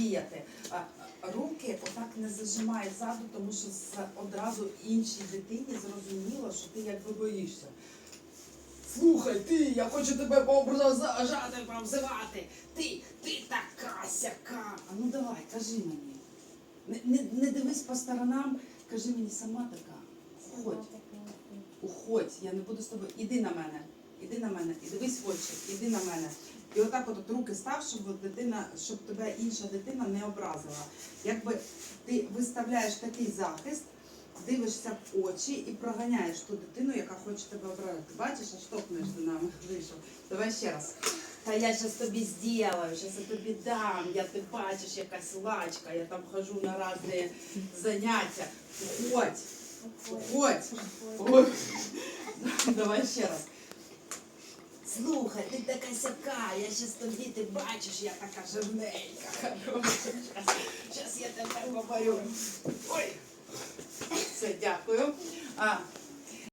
діяти. Руки отак не зажимай ззаду, тому що одразу іншій дитині зрозуміло, що ти якби боїшся. Слухай, ти, я хочу тебе поображати, обзивати. Ти, ти така сяка. А ну давай, кажи мені. Не, не, не дивись по сторонам, кажи мені сама така. Уходь, уходь, я не буду з тобою. Іди на мене, іди на мене, і дивись в очі, іди на мене. І отак от, от руки став, щоб дитина, щоб тебе інша дитина не образила. Якби ти виставляєш такий захист, дивишся в очі і проганяєш ту дитину, яка хоче тебе образити. Бачиш, аж топнеш до нами вийшов. Давай ще раз. Та я зараз тобі зроблю, зараз я тобі дам. Я ти бачиш, якась лачка, я там хожу на різні заняття. Уходь, уходь. Давай ще раз. Слухай, ти така сяка, я щас тобі, ти бачиш, я така жирненька, хороша. Щас я тебе поборю. Ой. Все, дякую. А,